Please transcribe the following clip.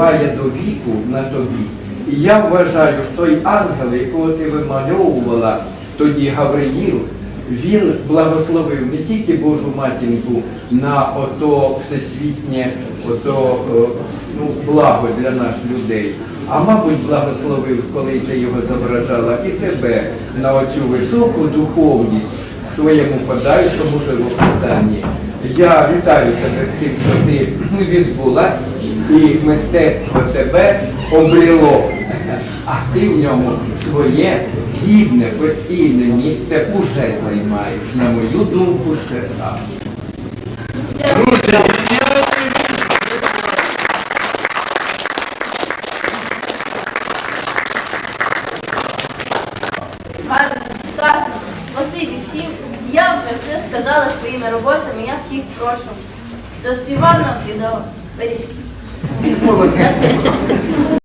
має до віку на тобі. І я вважаю, що той ангел, якого ти вимальовувала тоді Гавриїл, він благословив не тільки Божу матінку на ото всесвітнє, ото е, ну, благо для нас людей, а мабуть благословив, коли ти його зображала, і тебе на оцю високу духовність в твоєму подальшому живописанні. Я вітаю тебе з тим, що ти ну, відбулась, і мистецтво тебе обрело, а ти в ньому своє гідне, постійне місце уже займаєш, на мою думку, це так. Все сказала своїми роботами, я всіх прошу. Доспівав нам відео. Бережки. Молодець. Full of